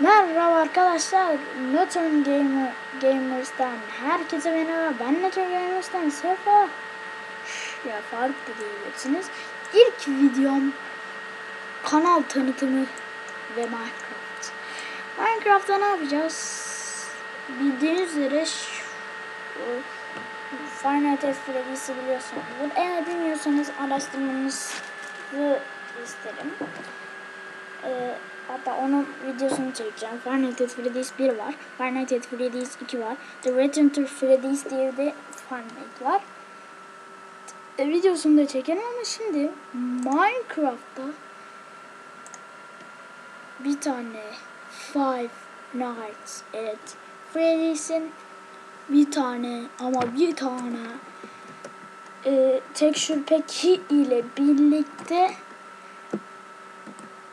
Merhaba arkadaşlar. Notron Gamer Gamers'tan herkese merhaba. Ben Notron Gamers'tan Sefa. Üf, Ya Faruk da diyebilirsiniz. İlk videom kanal tanıtımı ve Minecraft. Minecraft'ta ne yapacağız? Bildiğiniz üzere şu, Nights at Freddy's'i biliyorsunuz. Eğer bilmiyorsanız araştırmanızı isterim. Ee, hatta onun videosunu çekeceğim. Five Nights at Freddy's 1 var. Five Nights at Freddy's 2 var. The Return to Freddy's diye de Five Nights var. E, videosunu da çekelim ama şimdi Minecraft'ta bir tane Five Nights at Freddy's'in bir tane ama bir tane e, Texture Pack'i ile birlikte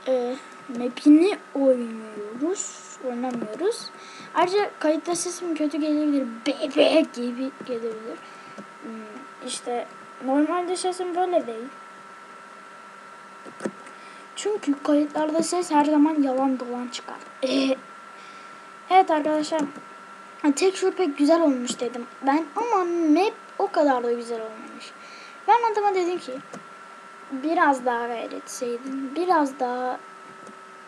e, map'ini oynuyoruz. Oynamıyoruz. Ayrıca kayıtta sesim kötü gelebilir. Bebek gibi gelebilir. Hmm, işte normalde sesim böyle değil. Çünkü kayıtlarda ses her zaman yalan dolan çıkar. Evet arkadaşlar. Texture pek güzel olmuş dedim. Ben ama map o kadar da güzel olmamış. Ben adama dedim ki biraz daha gayret etseydin, biraz daha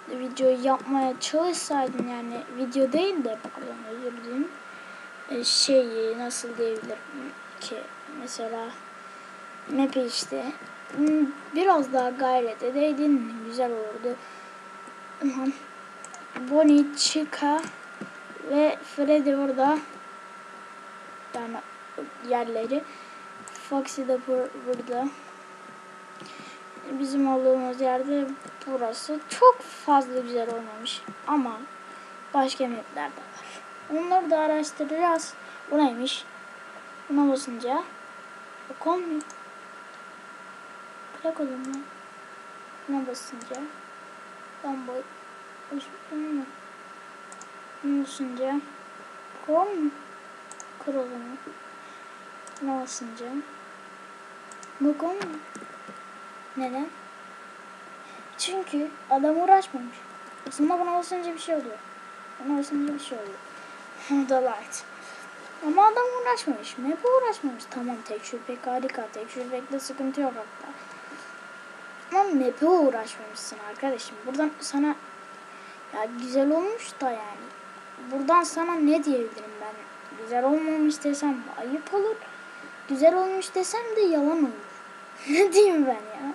video yapmaya çalışsaydın yani video değil de pardon özür dilerim. E, şeyi nasıl diyebilirim ki? Mesela map'i işte. Hmm, biraz daha gayret edeydin güzel olurdu. Bonnie, Chica ve Freddy orada. Yani yerleri. Foxy de bur burada bizim olduğumuz yerde burası çok fazla güzel olmamış ama başka mapler de var. Onları da araştıracağız. Bu neymiş? Buna basınca olmuyor. Bırak oğlum lan. Buna basınca bomba olmuyor. Buna basınca olmuyor. Kır o zaman. Buna basınca Bak olmuyor. Neden? Çünkü adam uğraşmamış. Aslında buna basınca bir şey oluyor. Buna basınca bir şey oluyor. The light. Ama adam uğraşmamış. Map'e uğraşmamış. Tamam tekstür pek harika. Tekstür pekte sıkıntı yok hatta. Ama map'e uğraşmamışsın arkadaşım. Buradan sana ya güzel olmuş da yani. Buradan sana ne diyebilirim ben? Güzel olmamış desem ayıp olur. Güzel olmuş desem de yalan olur. Ne diyeyim ben ya?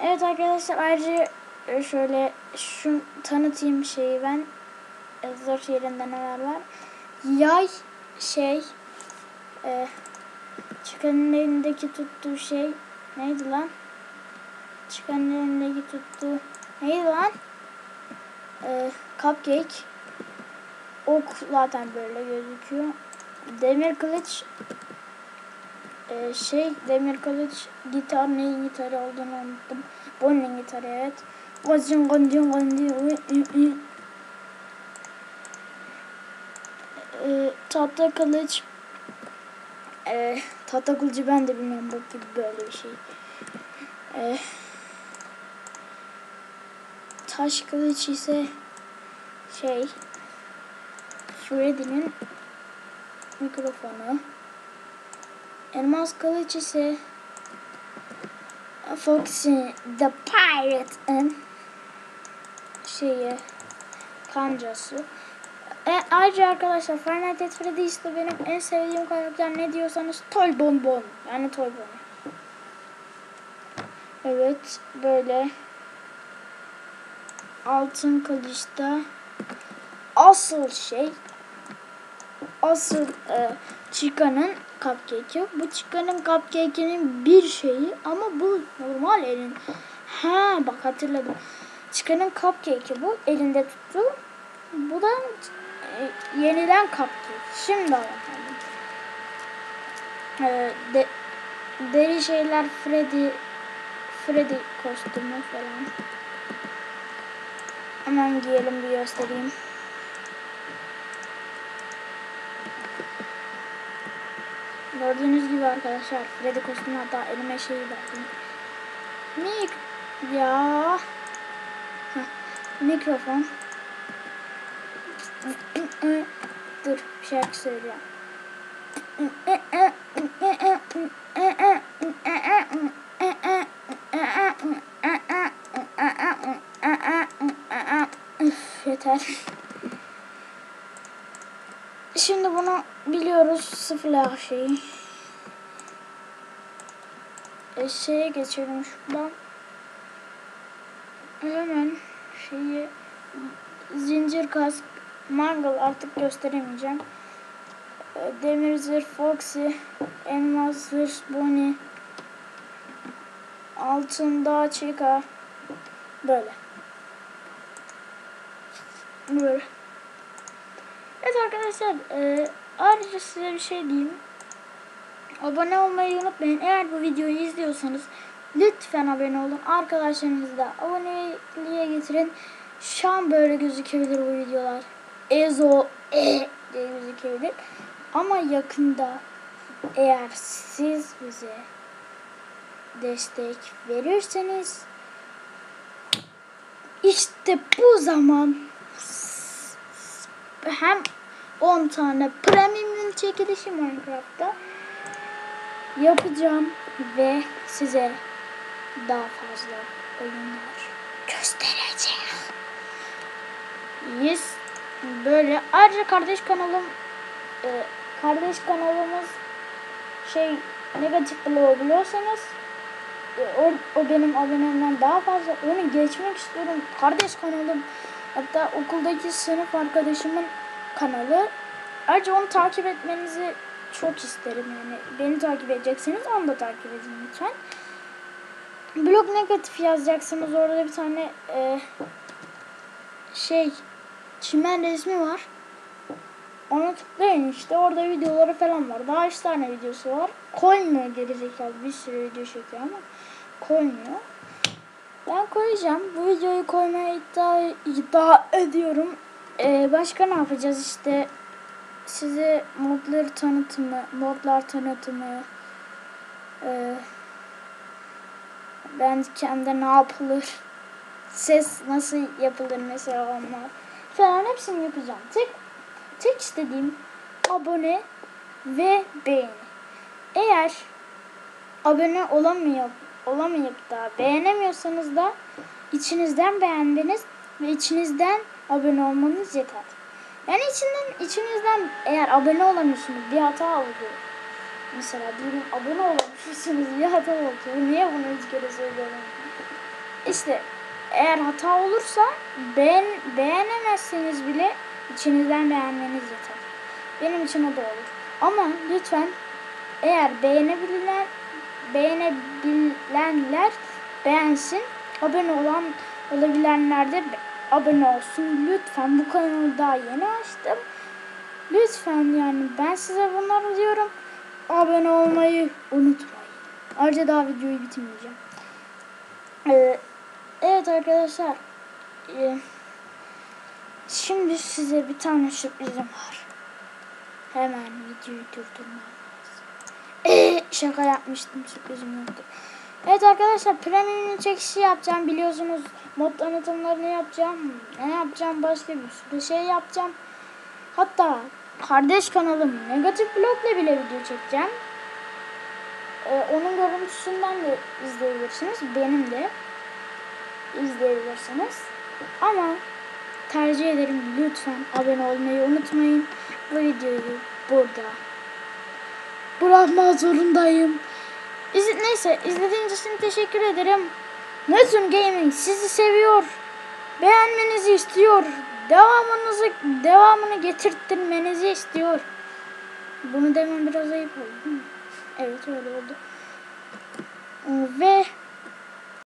Evet arkadaşlar ayrıca şöyle şu tanıtayım şeyi ben. Zor yerinde neler var. Yay şey e, çıkanın elindeki tuttuğu şey neydi lan? Çıkanın elindeki tuttuğu neydi lan? E, cupcake. Ok zaten böyle gözüküyor. Demir kılıç ee, şey demir kılıç gitar neyin gitarı olduğunu unuttum. Bonnie'nin gitarı evet. Gandın gandın ee, tahta kılıç ee, tahta kılıcı ben de bilmiyorum bu gibi böyle bir şey. Ee, taş kılıç ise şey Freddy'nin mikrofonu. Elmas kılıç ise Foxy the Pirate'ın şeyi kancası. E, ayrıca arkadaşlar at Freddy's'te benim en sevdiğim karakter ne diyorsanız Toy Bon Bon. Yani Toy Bon. Evet böyle altın kılıçta asıl şey asıl e, Chica'nın cupcake'i. Bu Chica'nın cupcake'inin bir şeyi ama bu normal elin. Ha bak hatırladım. Chica'nın cupcake'i bu. Elinde tuttu. Bu da e, yeniden cupcake. Şimdi anladım. E, de, deri şeyler Freddy Freddy kostümü falan. Hemen giyelim bir göstereyim. Gördüğünüz gibi arkadaşlar Freddy kostümü hatta elime şeyi verdim. Mik ya. Heh. Mikrofon. Dur bir şarkı söyleyeceğim. Yeter. Şimdi bunu biliyoruz sıfırla şeyi. E, şeye geçelim şuradan. Hemen şeyi zincir kask mangal artık gösteremeyeceğim. E, Demir zırh Foxy, elmas zırh Bonnie, altında Chica böyle. Böyle. Evet arkadaşlar e, ayrıca size bir şey diyeyim. Abone olmayı unutmayın. Eğer bu videoyu izliyorsanız lütfen abone olun. Arkadaşlarınızı da aboneliğe getirin. Şu an böyle gözükebilir bu videolar. Ezo e diye gözükebilir. Ama yakında eğer siz bize destek verirseniz işte bu zaman hem 10 tane premium çekilişi Minecraft'ta yapacağım ve size daha fazla oyunlar göstereceğim. Yes. Böyle ayrıca kardeş kanalım e, kardeş kanalımız şey negatif blog biliyorsanız e, o, o benim abonemden daha fazla onu geçmek istiyorum. Kardeş kanalım hatta okuldaki sınıf arkadaşımın kanalı. Ayrıca onu takip etmenizi çok isterim yani. Beni takip edecekseniz onu da takip edin lütfen. Blog negatif yazacaksınız. Orada bir tane e, şey çimen resmi var. Ona tıklayın işte. Orada videoları falan var. Daha 3 tane videosu var. Koymuyor gerizekalı. Bir sürü video çekiyor ama koymuyor. Ben koyacağım. Bu videoyu koymaya iddia, iddia ediyorum. Ee, başka ne yapacağız işte size modları tanıtımı, modlar tanıtımı, e, ben kendi ne yapılır, ses nasıl yapılır mesela onlar falan hepsini yapacağım. Tek tek istediğim abone ve beğeni. Eğer abone olamayıp olamayıp da beğenemiyorsanız da içinizden beğendiniz ve içinizden abone olmanız yeter. Yani içinden içinizden eğer abone olamıyorsunuz bir hata oldu. Mesela diyelim abone olamışsınız bir hata oldu. Niye bunu üç kere söylüyorum? İşte eğer hata olursa beğen, beğenemezseniz bile içinizden beğenmeniz yeter. Benim için o da olur. Ama lütfen eğer beğenebilen beğenebilenler beğensin. Abone olan olabilenler de abone olsun. Lütfen bu kanalı daha yeni açtım. Lütfen yani ben size bunları diyorum. Abone olmayı unutmayın. Ayrıca daha videoyu bitirmeyeceğim. Ee, evet arkadaşlar. Ee, şimdi size bir tane sürprizim var. Hemen videoyu. Ee, şaka yapmıştım sürprizim yoktu. Evet arkadaşlar premium çekişi yapacağım. Biliyorsunuz mod tanıtımlarını yapacağım. Ne yapacağım? Başka bir sürü şey yapacağım. Hatta kardeş kanalım negatif blogla bile video çekeceğim. Ee, onun görüntüsünden de izleyebilirsiniz. Benim de izleyebilirsiniz. Ama tercih ederim. Lütfen abone olmayı unutmayın. Bu videoyu burada bırakmak zorundayım İzle, neyse izlediğiniz için teşekkür ederim. Natun Gaming sizi seviyor. Beğenmenizi istiyor. Devamınızı devamını getirttirmenizi istiyor. Bunu demem biraz ayıp oldu? Evet öyle oldu. Ve